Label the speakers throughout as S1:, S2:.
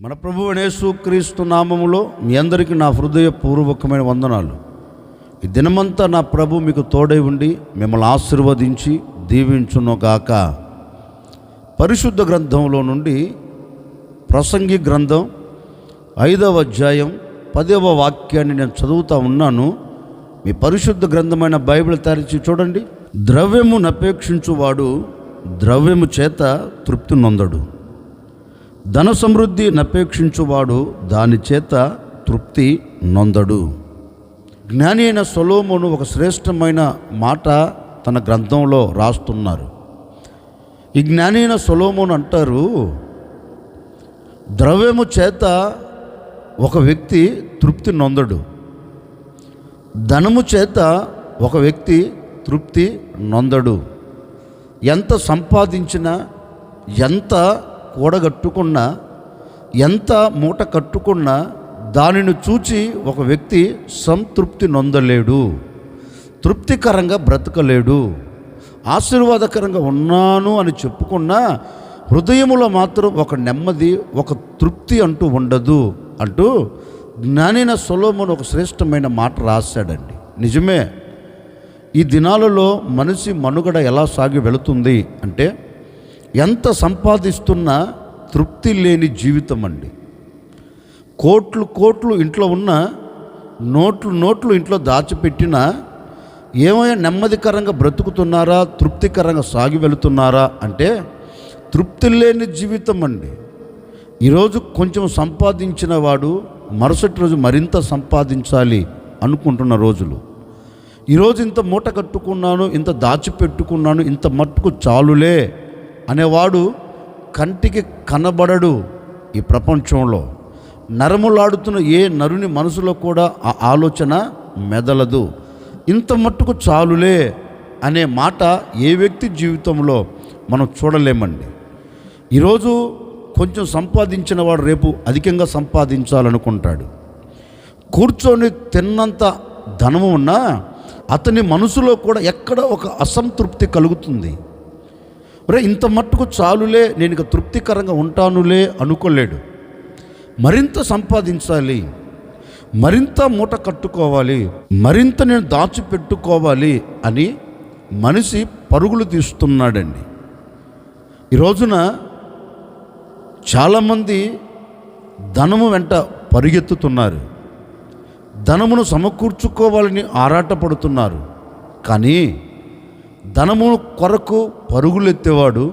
S1: మన ప్రభు క్రీస్తు నామములో మీ అందరికీ నా హృదయపూర్వకమైన వందనాలు. ఈ దినమంతా నా ప్రభు మీకు తోడై ఉండి మిమ్మల్ని ఆశీర్వదించి దీవించునుగాక. పరిశుద్ధ గ్రంథంలో నుండి ప్రసంగి గ్రంథం ఐదవ అధ్యాయం పదవ వాక్యాన్ని నేను చదువుతూ ఉన్నాను. మీ పరిశుద్ధ గ్రంథమైన బైబిల్ తెరిచి చూడండి. ద్రవ్యమునపేక్షించువాడు ద్రవ్యము చేత తృప్తి నొందడు. ధన సమృద్ధి నపేక్షించువాడు దాని చేత తృప్తి నొందడు. జ్ఞాని అయిన సొలోమును ఒక శ్రేష్టమైన మాట తన గ్రంథంలో రాస్తున్నారు. ఈ జ్ఞాని అయిన సొలోమును అంటారు ద్రవ్యము చేత ఒక వ్యక్తి తృప్తి నొందడు. ధనము చేత ఒక వ్యక్తి తృప్తి నొందడు. ఎంత సంపాదించినా ఎంత కూడగట్టుకున్నా ఎంత మూట కట్టుకున్నా దానిని చూచి ఒక వ్యక్తి సంతృప్తి నొందలేడు తృప్తికరంగా బ్రతకలేడు ఆశీర్వాదకరంగా ఉన్నాను అని చెప్పుకున్నా హృదయములో మాత్రం ఒక నెమ్మది ఒక తృప్తి అంటూ ఉండదు అంటూ జ్ఞానిన సొలోమును ఒక శ్రేష్టమైన మాట రాశాడండి. నిజమే ఈ దినాలలో మనిషి మనుగడ ఎలా సాగి వెళుతుంది అంటే ఎంత సంపాదిస్తున్నా తృప్తి లేని జీవితం అండి. కోట్లు కోట్లు ఇంట్లో ఉన్న నోట్లు నోట్లు ఇంట్లో దాచిపెట్టినా ఏమైనా నెమ్మదికరంగా బ్రతుకుతున్నారా తృప్తికరంగా సాగి వెళుతున్నారా అంటే తృప్తి లేని జీవితం అండి. ఈరోజు కొంచెం సంపాదించిన వాడు మరుసటి రోజు మరింత సంపాదించాలి అనుకుంటున్న రోజులు. ఈరోజు ఇంత మూట కట్టుకున్నాను ఇంత దాచిపెట్టుకున్నాను ఇంత మట్టుకు చాలులే. అనేవాడు కంటికి కనబడడు ఈ ప్రపంచంలో. నరములాడుతున్న ఏ నరుని మనసులో కూడా ఆ ఆలోచన మెదలదు. ఇంత మట్టుకు చాలులే అనే మాట ఏ వ్యక్తి జీవితంలో మనం చూడలేమండి. ఈరోజు కొంచెం సంపాదించిన వాడు రేపు అధికంగా సంపాదించాలనుకుంటాడు. కూర్చొని తిన్నంత ధనము ఉన్నా అతని మనసులో కూడా ఎక్కడ ఒక అసంతృప్తి కలుగుతుంది. ఒరే ఇంత మట్టుకు చాలులే నేను ఇక తృప్తికరంగా ఉంటానులే అనుకోలేడు. మరింత సంపాదించాలి మరింత మూట కట్టుకోవాలి మరింత నేను దాచిపెట్టుకోవాలి అని మనిషి పరుగులు తీస్తున్నాడండి. ఈ రోజున చాలామంది ధనము వెంట పరిగెత్తుతున్నారు. ధనమును సమకూర్చుకోవాలని ఆరాటపడుతున్నారు. కానీ ధనము కొరకు పరుగులెత్తేవాడు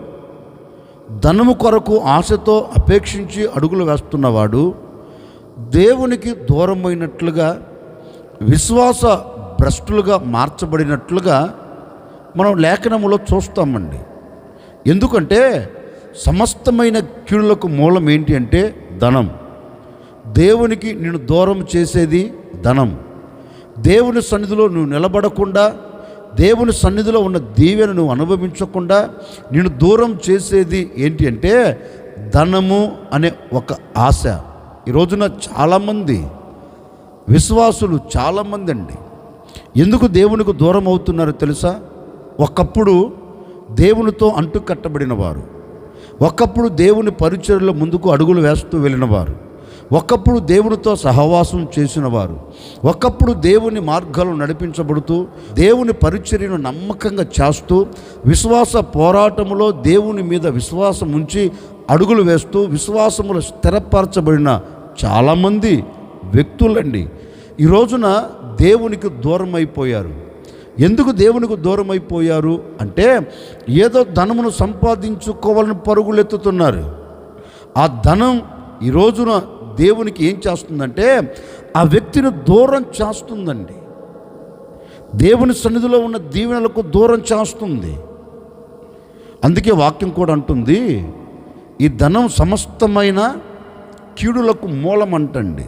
S1: ధనము కొరకు ఆశతో అపేక్షించి అడుగులు వేస్తున్నవాడు దేవునికి దూరమైనట్లుగా విశ్వాస భ్రష్టులుగా మార్చబడినట్లుగా మనం లేఖనములో చూస్తామండి. ఎందుకంటే సమస్తమైన కీడులకు మూలం ఏంటి అంటే ధనం. దేవునికి నేను దూరం చేసేది ధనం. దేవుని సన్నిధిలో నువ్వు నిలబడకుండా దేవుని సన్నిధిలో ఉన్న దీవెను నువ్వు అనుభవించకుండా నేను దూరం చేసేది ఏంటి అంటే ధనము అనే ఒక ఆశ. ఈ రోజున చాలామంది విశ్వాసులు చాలామంది అండి. ఎందుకు దేవునికి దూరం అవుతున్నారో తెలుసా? ఒకప్పుడు దేవునితో అంటు కట్టబడిన వారు. ఒకప్పుడు దేవుని పరిచయలో ముందుకు అడుగులు వేస్తూ వెళ్ళిన వారు. ఒకప్పుడు దేవునితో సహవాసం చేసిన వారు ఒకప్పుడు దేవుని మార్గాలు నడిపించబడుతూ దేవుని పరిచర్యను నమ్మకంగా చేస్తూ విశ్వాస పోరాటములో దేవుని మీద విశ్వాసం ఉంచి అడుగులు వేస్తూ విశ్వాసములు స్థిరపరచబడిన చాలామంది వ్యక్తులండి. ఈ రోజున దేవునికి దూరం అయిపోయారు ఎందుకు దేవునికి దూరం అయిపోయారు అంటే ఏదో ధనమును సంపాదించుకోవాలని పరుగులెత్తుతున్నారు. ఆ ధనం ఈ రోజున దేవునికి ఏం చేస్తుందంటే ఆ వ్యక్తిని దూరం చేస్తుందండి. దేవుని సన్నిధిలో ఉన్న దీవెనలకు దూరం చేస్తుంది. అందుకే వాక్యం కూడా అంటుంది ఈ ధనం సమస్తమైన కీడులకు మూలం అంటండి.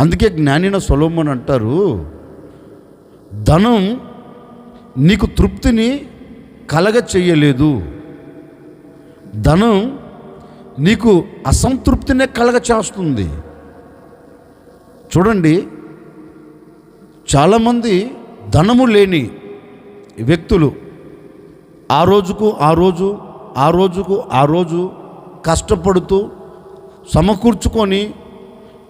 S1: అందుకే జ్ఞానిన సొలోమన్ అంటారు ధనం నీకు తృప్తిని కలగ చెయ్యలేదు ధనం నీకు అసంతృప్తినే కలగ చేస్తుంది చూడండి చాలామంది ధనము లేని వ్యక్తులు ఆ రోజుకు ఆ రోజు ఆ రోజుకు ఆ రోజు కష్టపడుతూ సమకూర్చుకొని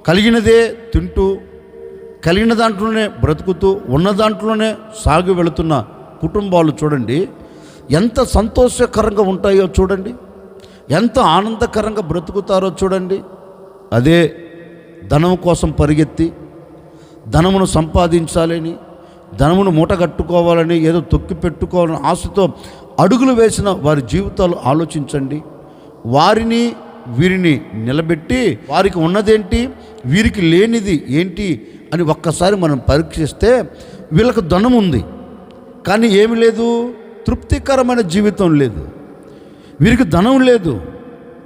S1: కలిగినదే తింటూ కలిగిన దాంట్లోనే బ్రతుకుతూ ఉన్న దాంట్లోనే సాగి వెళుతున్న కుటుంబాలు చూడండి ఎంత సంతోషకరంగా ఉంటాయో చూడండి. ఎంత ఆనందకరంగా బ్రతుకుతారో చూడండి. అదే ధనం కోసం పరిగెత్తి ధనమును సంపాదించాలని ధనమును మూటగట్టుకోవాలని ఏదో తొక్కి పెట్టుకోవాలని ఆశతో అడుగులు వేసిన వారి జీవితాలు ఆలోచించండి. వారిని వీరిని నిలబెట్టి వారికి ఉన్నదేంటి వీరికి లేనిది ఏంటి అని ఒక్కసారి మనం పరీక్షిస్తే వీళ్ళకు ధనం ఉంది కానీ ఏమి లేదు తృప్తికరమైన జీవితం లేదు. వీరికి ధనం లేదు.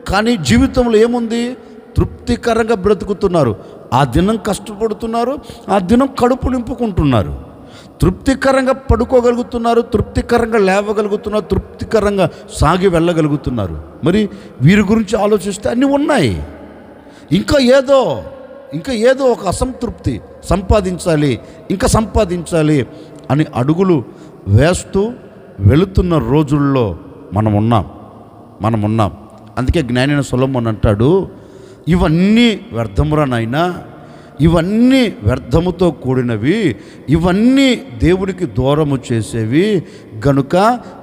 S1: కానీ జీవితంలో ఏముంది? తృప్తికరంగా బ్రతుకుతున్నారు. ఆ దినం కష్టపడుతున్నారు ఆ దినం కడుపు నింపుకుంటున్నారు. తృప్తికరంగా పడుకోగలుగుతున్నారు తృప్తికరంగా లేవగలుగుతున్నారు తృప్తికరంగా సాగి వెళ్ళగలుగుతున్నారు. మరి వీరి గురించి ఆలోచిస్తే అన్నీ ఉన్నాయి. ఇంకా ఏదో ఇంకా ఏదో ఒక అసంతృప్తి సంపాదించాలి ఇంకా సంపాదించాలి అని అడుగులు వేస్తూ వెళుతున్న రోజుల్లో మనం ఉన్నాం మనం ఉన్నాం అందుకే జ్ఞానైన సులభం అంటాడు ఇవన్నీ వ్యర్థమురా నాయనా ఇవన్నీ వ్యర్థముతో కూడినవి ఇవన్నీ దేవునికి దూరము చేసేవి. గనుక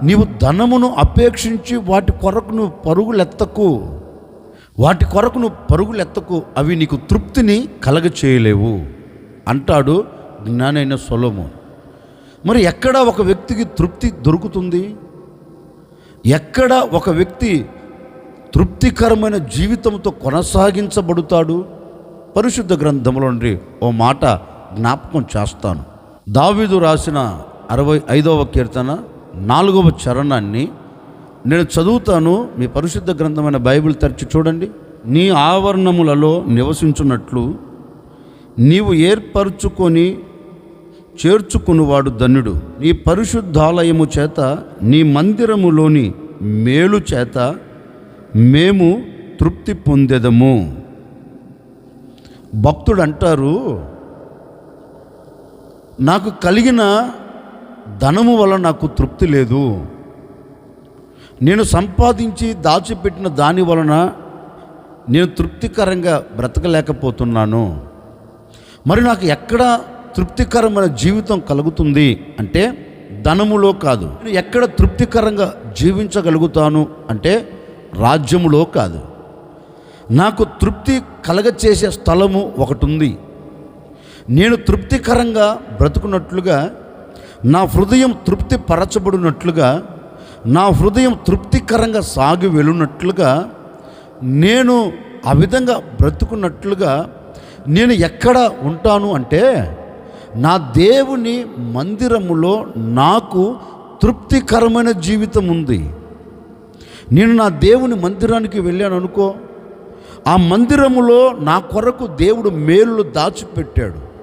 S1: నీవు ధనమును అపేక్షించి వాటి కొరకు నువ్వు పరుగులెత్తకు. వాటి కొరకు నువ్వు పరుగులెత్తకు అవి నీకు తృప్తిని కలగ చేయలేవు. అంటాడు జ్ఞానైన సొలము మరి ఎక్కడ ఒక వ్యక్తికి తృప్తి దొరుకుతుంది? ఎక్కడ ఒక వ్యక్తి తృప్తికరమైన జీవితంతో కొనసాగించబడుతాడు? పరిశుద్ధ గ్రంథంలో నుండి ఓ మాట జ్ఞాపకం చేస్తాను. దావీదు రాసిన అరవై ఐదవ కీర్తన నాలుగవ చరణాన్ని నేను చదువుతాను. మీ పరిశుద్ధ గ్రంథమైన బైబిల్ తెరిచి చూడండి. నీ ఆవరణములలో నివసించున్నట్లు నీవు ఏర్పరచుకొని చేర్చుకునివాడు ధన్యుడు. నీ పరిశుద్ధాలయము చేత నీ మందిరములోని మేలు చేత మేము తృప్తి పొందెదము. భక్తుడు అంటారు నాకు కలిగిన ధనము వల్ల నాకు తృప్తి లేదు. నేను సంపాదించి దాచిపెట్టిన దాని వలన నేను తృప్తికరంగా బ్రతకలేకపోతున్నాను. మరి నాకు ఎక్కడ తృప్తికరమైన జీవితం కలుగుతుంది అంటే ధనములో కాదు. నేను ఎక్కడ తృప్తికరంగా జీవించగలుగుతాను అంటే రాజ్యములో కాదు. నాకు తృప్తి కలగచేసే స్థలము ఒకటి ఉంది నేను తృప్తికరంగా బ్రతుకున్నట్లుగా నా హృదయం తృప్తి పరచబడినట్లుగా నా హృదయం తృప్తికరంగా సాగి వెళ్ళినట్లుగా నేను ఆ విధంగా బ్రతుకున్నట్లుగా నేను ఎక్కడ ఉంటాను అంటే నా దేవుని మందిరములో నాకు తృప్తికరమైన జీవితం ఉంది. నేను నా దేవుని మందిరానికి వెళ్ళాను అనుకో ఆ మందిరములో నా కొరకు దేవుడు మేలులు దాచిపెట్టాడు.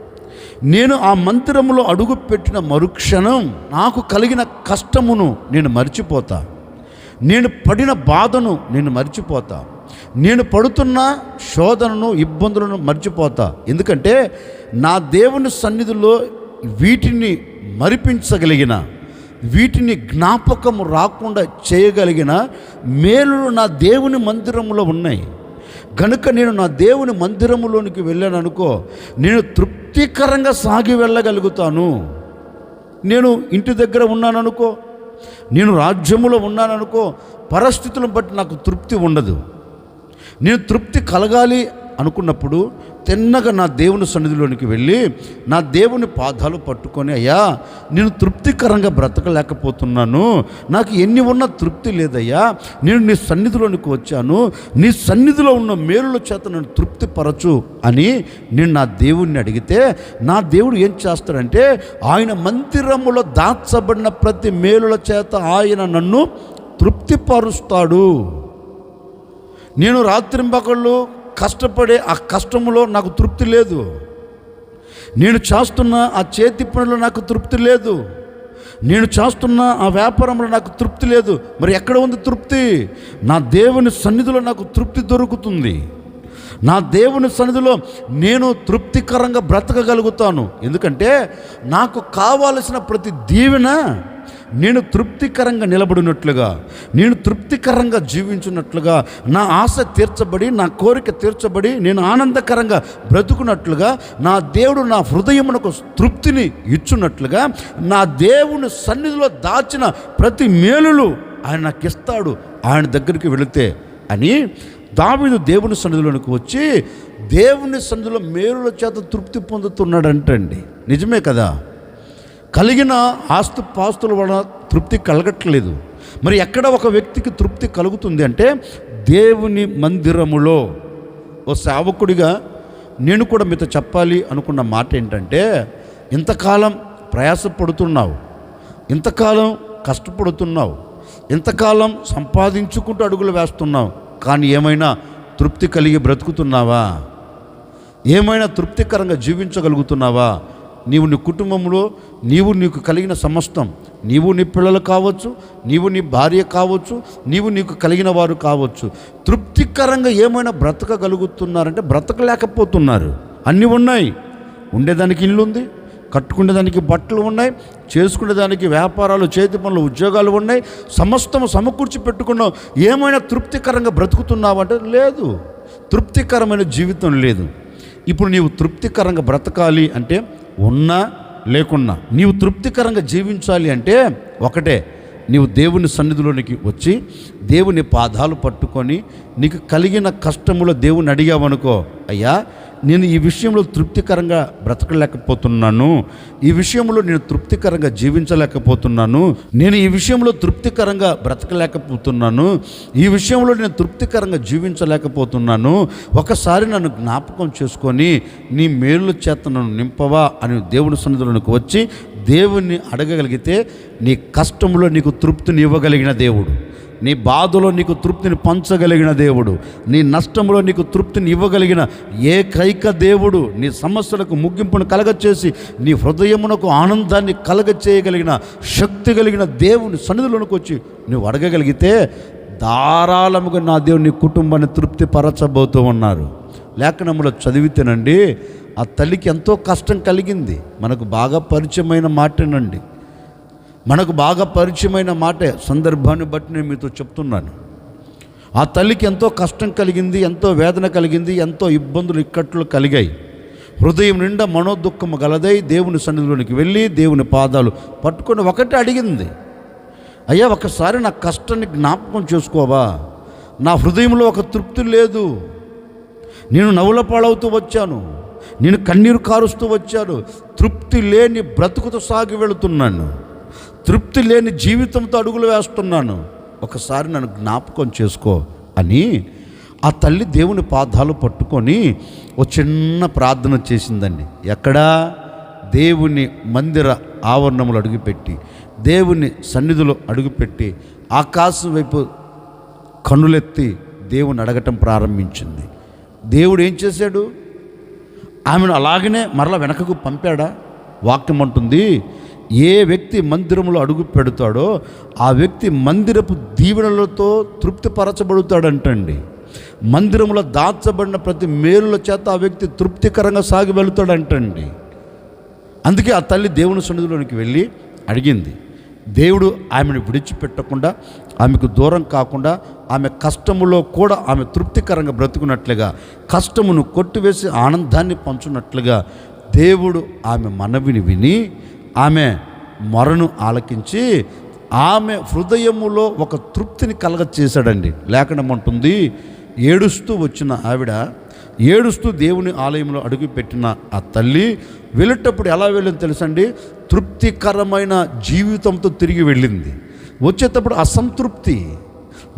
S1: నేను ఆ మందిరములో అడుగు పెట్టిన మరుక్షణం నాకు కలిగిన కష్టమును నేను మర్చిపోతా. నేను పడిన బాధను నేను మర్చిపోతా. నేను పడుతున్న శోధనను ఇబ్బందులను మర్చిపోతా. ఎందుకంటే నా దేవుని సన్నిధిలో వీటిని మరిపించగలిగిన వీటిని జ్ఞాపకం రాకుండా చేయగలిగిన మేలులు నా దేవుని మందిరములో ఉన్నాయి. కనుక నేను నా దేవుని మందిరములోనికి వెళ్ళాను అనుకో నేను తృప్తికరంగా సాగి వెళ్ళగలుగుతాను. నేను ఇంటి దగ్గర ఉన్నాను అనుకో నేను రాజ్యములో ఉన్నాను అనుకో పరిస్థితులను బట్టి నాకు తృప్తి ఉండదు. నేను తృప్తి కలగాలి అనుకున్నప్పుడు తిన్నగా నా దేవుని సన్నిధిలోనికి వెళ్ళి నా దేవుని పాదాలు పట్టుకొని అయ్యా నేను తృప్తికరంగా బ్రతకలేకపోతున్నాను. నాకు ఎన్ని ఉన్నా తృప్తి లేదయ్యా. నేను నీ సన్నిధిలోనికి వచ్చాను. నీ సన్నిధిలో ఉన్న మేలుల చేత నన్ను తృప్తిపరచు అని నేను నా దేవుణ్ణి అడిగితే నా దేవుడు ఏం చేస్తాడంటే ఆయన మందిరములో దాచబడిన ప్రతి మేలుల చేత ఆయన నన్ను తృప్తిపరుస్తాడు. నేను రాత్రింపకళ్ళు కష్టపడే ఆ కష్టములో నాకు తృప్తి లేదు. నేను చేస్తున్న ఆ చేతి పనులు నాకు తృప్తి లేదు. నేను చేస్తున్న ఆ వ్యాపారంలో నాకు తృప్తి లేదు. మరి ఎక్కడ ఉంది తృప్తి? నా దేవుని సన్నిధిలో నాకు తృప్తి దొరుకుతుంది. నా దేవుని సన్నిధిలో నేను తృప్తికరంగా బ్రతకగలుగుతాను. ఎందుకంటే నాకు కావలసిన ప్రతి దీవెన నేను తృప్తికరంగా నిలబడినట్లుగా నేను తృప్తికరంగా జీవించున్నట్లుగా నా ఆశ తీర్చబడి నా కోరిక తీర్చబడి నేను ఆనందకరంగా బ్రతుకున్నట్లుగా నా దేవుడు నా హృదయమునకు తృప్తిని ఇచ్చున్నట్లుగా నా దేవుని సన్నిధిలో దాచిన ప్రతి మేలులు ఆయన నాకు ఇస్తాడు. ఆయన దగ్గరికి వెళితే అని దావిదు దేవుని సన్నిధిలోనికి వచ్చి దేవుని సన్నిధిలో మేలుల చేత తృప్తి పొందుతున్నాడంటండి. నిజమే కదా? కలిగిన ఆస్తు పాస్తుల వలన తృప్తి కలగట్లేదు. మరి ఎక్కడ ఒక వ్యక్తికి తృప్తి కలుగుతుంది అంటే దేవుని మందిరములో. ఓ సేవకుడిగా నేను కూడా మీతో చెప్పాలి అనుకున్న మాట ఏంటంటే ఇంతకాలం ప్రయాసపడుతున్నావు ఇంతకాలం కష్టపడుతున్నావు ఇంతకాలం సంపాదించుకుంటూ అడుగులు వేస్తున్నావు కానీ ఏమైనా తృప్తి కలిగి బ్రతుకుతున్నావా? ఏమైనా తృప్తికరంగా జీవించగలుగుతున్నావా? నీవు నీ కుటుంబంలో నీవు నీకు కలిగిన సమస్తం నీవు నీ పిల్లలు కావచ్చు నీవు నీ భార్య కావచ్చు నీవు నీకు కలిగిన వారు కావచ్చు. తృప్తికరంగా ఏమైనా బ్రతకగలుగుతున్నారంటే బ్రతకలేకపోతున్నారు. అన్నీ ఉన్నాయి. ఉండేదానికి ఇల్లు ఉంది కట్టుకునేదానికి బట్టలు ఉన్నాయి చేసుకునేదానికి వ్యాపారాలు చేతి పనులు ఉద్యోగాలు ఉన్నాయి సమస్తం సమకూర్చి పెట్టుకున్నావు. ఏమైనా తృప్తికరంగా బ్రతుకుతున్నావంటే లేదు. తృప్తికరమైన జీవితం లేదు. ఇప్పుడు నీవు తృప్తికరంగా బ్రతకాలి అంటే ఉన్నా లేకున్నా నీవు తృప్తికరంగా జీవించాలి అంటే ఒకటే నీవు దేవుని సన్నిధిలోనికి వచ్చి దేవుని పాదాలు పట్టుకొని నీకు కలిగిన కష్టములో దేవుని అడిగావనుకో అయ్యా నేను ఈ విషయంలో తృప్తికరంగా బ్రతకలేకపోతున్నాను. ఈ విషయంలో నేను తృప్తికరంగా జీవించలేకపోతున్నాను. నేను ఈ విషయంలో తృప్తికరంగా బ్రతకలేకపోతున్నాను. ఈ విషయంలో నేను తృప్తికరంగా జీవించలేకపోతున్నాను. ఒకసారి నన్ను జ్ఞాపకం చేసుకొని నీ మేలు చేత నన్ను నింపవా అని దేవుని సన్నిధులకు వచ్చి దేవుణ్ణి అడగగలిగితే నీ కష్టంలో నీకు తృప్తిని ఇవ్వగలిగిన దేవుడు. నీ బాధలో నీకు తృప్తిని పంచగలిగిన దేవుడు. నీ నష్టంలో నీకు తృప్తిని ఇవ్వగలిగిన ఏకైక దేవుడు. నీ సమస్యలకు ముగింపును కలగచేసి నీ హృదయమునకు ఆనందాన్ని కలగచేయగలిగిన శక్తి కలిగిన దేవుని సన్నిధిలోనికి వచ్చి నువ్వు అడగగలిగితే ధారాళముగా నా దేవుని నీ కుటుంబాన్ని తృప్తిపరచబోతూ ఉన్నారు. లేఖనములో చదివితేనండి ఆ తల్లికి ఎంతో కష్టం కలిగింది. మనకు బాగా పరిచయమైన మాటేనండి. మనకు బాగా పరిచయమైన మాటే సందర్భాన్ని బట్టి నేను మీతో చెప్తున్నాను. ఆ తల్లికి ఎంతో కష్టం కలిగింది ఎంతో వేదన కలిగింది ఎంతో ఇబ్బందులు ఇక్కట్లు కలిగాయి. హృదయం నిండా మనోదుఖము గలదై దేవుని సన్నిధిలోనికి వెళ్ళి దేవుని పాదాలు పట్టుకొని ఒకటి అడిగింది. అయ్యా ఒకసారి నా కష్టాన్ని జ్ఞాపకం చేసుకోవా? నా హృదయంలో ఒక తృప్తి లేదు. నేను నవ్వుల పాలవుతూ వచ్చాను. నేను కన్నీరు కారుస్తూ వచ్చాను. తృప్తి లేని బ్రతుకుతో సాగి వెళుతున్నాను. తృప్తి లేని జీవితంతో అడుగులు వేస్తున్నాను. ఒకసారి నన్ను జ్ఞాపకం చేసుకో అని ఆ తల్లి దేవుని పాదాలు పట్టుకొని ఓ చిన్న ప్రార్థన చేసిందండి. ఎక్కడా? దేవుని మందిర ఆవరణములు అడుగుపెట్టి దేవుని సన్నిధిలో అడుగుపెట్టి ఆకాశం వైపు కన్నులెత్తి దేవుని అడగటం ప్రారంభించింది. దేవుడు ఏం చేశాడు? ఆమెను అలాగనే మరలా వెనకకు పంపాడా? వాక్యం అంటుంది ఏ వ్యక్తి మందిరంలో అడుగు పెడతాడో ఆ వ్యక్తి మందిరపు దీవెనలతో తృప్తిపరచబడుతాడంటండి. మందిరంలో దాచబడిన ప్రతి మేలుల చేత ఆ వ్యక్తి తృప్తికరంగా సాగి వెళుతాడంటండి. అందుకే ఆ తల్లి దేవుని సన్నిధిలోనికి వెళ్ళి అడిగింది. దేవుడు ఆమెను విడిచిపెట్టకుండా ఆమెకు దూరం కాకుండా ఆమె కష్టములో కూడా ఆమె తృప్తికరంగా బ్రతుకున్నట్లుగా కష్టమును కొట్టివేసి ఆనందాన్ని పంచున్నట్లుగా దేవుడు ఆమె మనవిని విని ఆమె మొరను ఆలకించి ఆమె హృదయములో ఒక తృప్తిని కలగచేశాడండి. లేఖనమంటుంది ఏడుస్తూ వచ్చిన ఆవిడ ఏడుస్తూ దేవుని ఆలయంలో అడుగుపెట్టిన ఆ తల్లి వెళ్ళేటప్పుడు ఎలా వెళ్ళింది తెలుసండి? తృప్తికరమైన జీవితంతో తిరిగి వెళ్ళింది. వచ్చేటప్పుడు అసంతృప్తి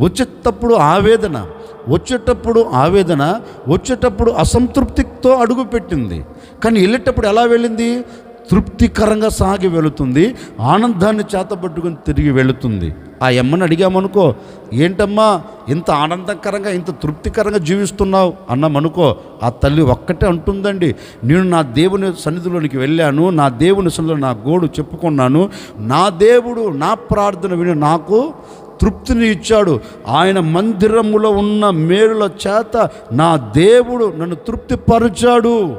S1: వచ్చేటప్పుడు ఆవేదన వచ్చేటప్పుడు ఆవేదన వచ్చేటప్పుడు అసంతృప్తితో అడుగుపెట్టింది. కానీ వెళ్ళేటప్పుడు ఎలా వెళ్ళింది? తృప్తికరంగా సాగి వెళుతుంది ఆనందాన్ని చేతబట్టుకుని తిరిగి వెళుతుంది. ఆ అమ్మని అడిగామనుకో ఏంటమ్మా ఇంత ఆనందకరంగా ఇంత తృప్తికరంగా జీవిస్తున్నావు? అన్నామనుకో ఆ తల్లి ఒక్కటే అంటుందండి నేను నా దేవుని సన్నిధిలోనికి వెళ్ళాను నా దేవుని సన్నిధిలో నా గోడు చెప్పుకున్నాను నా దేవుడు నా ప్రార్థన విని నాకు తృప్తిని ఇచ్చాడు. ఆయన మందిరములో ఉన్న మేలుల చేత నా దేవుడు నన్ను తృప్తిపరిచాడు.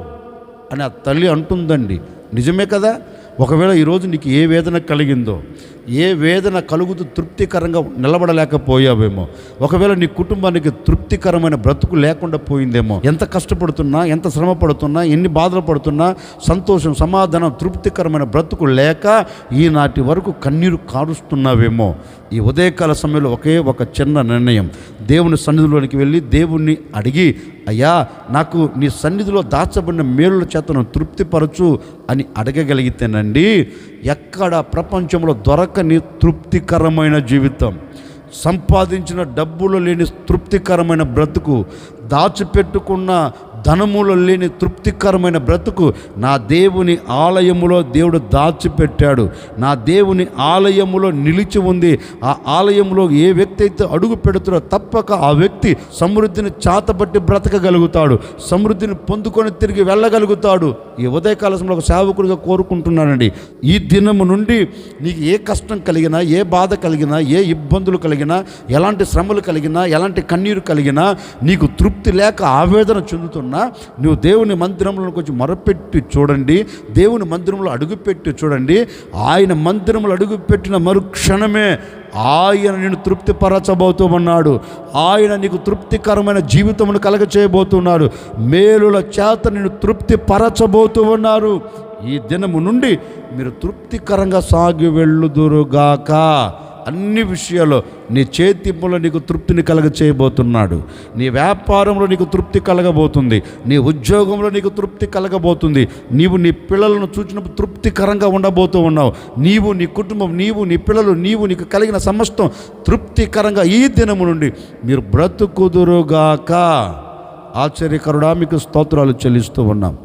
S1: అని ఆ తల్లి అంటుందండి. నిజమే కదా? ఒకవేళ ఈరోజు నీకు ఏ వేదన కలిగిందో ఏ వేదన కలుగుతూ తృప్తికరంగా నిలబడలేకపోయావేమో ఒకవేళ నీ కుటుంబానికి తృప్తికరమైన బ్రతుకు లేకుండా పోయిందేమో ఎంత కష్టపడుతున్నా ఎంత శ్రమ పడుతున్నా ఎన్ని బాధలు పడుతున్నా సంతోషం సమాధానం తృప్తికరమైన బ్రతుకు లేక ఈనాటి వరకు కన్నీరు కారుస్తున్నావేమో ఈ ఉదయకాల సమయంలో ఒకే ఒక చిన్న నిర్ణయం. దేవుని సన్నిధిలోనికి వెళ్ళి దేవుణ్ణి అడిగి అయ్యా నాకు నీ సన్నిధిలో దాచబడిన మేలుల చేతను తృప్తిపరచు అని అడగగలిగితేనండి ఎక్కడ ప్రపంచంలో దొరకని తృప్తికరమైన జీవితం సంపాదించిన డబ్బులు లేని తృప్తికరమైన బ్రతుకు దాచిపెట్టుకున్న ధనములో లేని తృప్తికరమైన బ్రతుకు నా దేవుని ఆలయములో దేవుడు దాచిపెట్టాడు. నా దేవుని ఆలయములో నిలిచి ఉంది. ఆ ఆలయంలో ఏ వ్యక్తి అయితే అడుగు పెడుతాడో తప్పక ఆ వ్యక్తి సమృద్ధిని చాతబట్టి బ్రతకగలుగుతాడు. సమృద్ధిని పొందుకొని తిరిగి వెళ్ళగలుగుతాడు. ఈ ఉదయకాల సమయంలో ఒక సేవకుడిగా కోరుకుంటున్నానండి. ఈ దినము నుండి నీకు ఏ కష్టం కలిగినా ఏ బాధ కలిగినా ఏ ఇబ్బందులు కలిగినా ఎలాంటి శ్రమలు కలిగినా ఎలాంటి కన్నీరు కలిగినా నీకు తృప్తి లేక ఆవేదన చెందుతున్నా నువ్వు దేవుని మందిరంలో కొంచెం మొరపెట్టి చూడండి దేవుని మందిరంలో అడుగుపెట్టి చూడండి. ఆయన మందిరంలో అడుగుపెట్టిన మరుక్షణమే ఆయన నేను తృప్తిపరచబోతూ ఉన్నాడు ఆయన నీకు తృప్తికరమైన జీవితమును కలగ చేయబోతున్నాడు మేలుల చేత నేను తృప్తిపరచబోతూ ఉన్నారు ఈ దినము నుండి మీరు తృప్తికరంగా సాగి వెళ్ళుదురుగాక. అన్ని విషయాల్లో నీ చేతింపులో నీకు తృప్తిని కలగ చేయబోతున్నాడు నీ వ్యాపారంలో నీకు తృప్తి కలగబోతుంది. నీ ఉద్యోగంలో నీకు తృప్తి కలగబోతుంది. నీవు నీ పిల్లలను చూచినప్పుడు తృప్తికరంగా ఉండబోతూ ఉన్నావు. నీవు నీ కుటుంబం నీవు నీ పిల్లలు నీవు నీకు కలిగిన సమస్తం తృప్తికరంగా ఈ దినము నుండి మీరు బ్రతుకుదురుగాక. ఆశ్చర్యకరుడా మీకు స్తోత్రాలు చెల్లిస్తూ ఉన్నాం.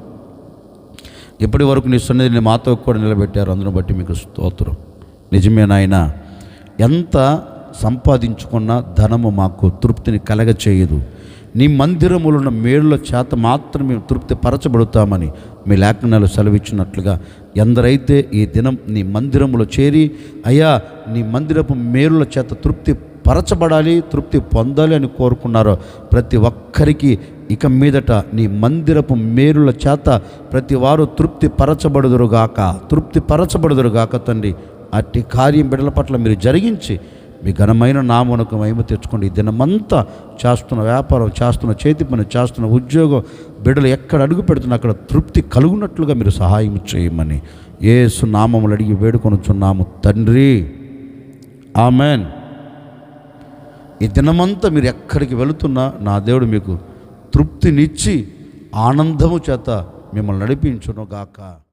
S1: ఇప్పటి వరకు నీ సన్నిధిని మాతో కూడా నిలబెట్టారు. అందును బట్టి మీకు స్తోత్రం. నిజమే నాయనా ఎంత సంపాదించుకున్న ధనము మాకు తృప్తిని కలగచేయదు. నీ మందిరములున్న మేళ్ళ చేత మాత్రం మేము తృప్తి పరచబడుతామని మీ లేఖనాలు సెలవిచ్చినట్లుగా ఎందరైతే ఈ దినం నీ మందిరములో చేరి అయ్యా నీ మందిరపు మేలుల చేత తృప్తి పరచబడాలి తృప్తి పొందాలి అని కోరుకున్నారో ప్రతి ఒక్కరికి ఇక మీదట నీ మందిరపు మేరుల చేత ప్రతి వారు తృప్తి పరచబడుదురుగాక తృప్తి పరచబడుదురుగాక తండ్రి. అట్టి కార్యం బిడ్డల పట్ల మీరు జరిగించి మీ ఘనమైన నామనకు మహిమ తెచ్చుకోండి. ఈ దినమంతా చేస్తున్న వ్యాపారం చేస్తున్న చేతి పని చేస్తున్న ఉద్యోగం బిడ్డలు ఎక్కడ అడుగు పెడుతున్న అక్కడ తృప్తి కలుగునట్లుగా మీరు సహాయం చేయమని ఏసు సునామములు అడిగి వేడుకొనుచున్నాము తండ్రి. ఆమెన్. ఈ దినమంతా మీరు ఎక్కడికి వెళుతున్నా నా దేవుడు మీకు తృప్తినిచ్చి ఆనందము చేత మిమ్మల్ని నడిపించును గాక.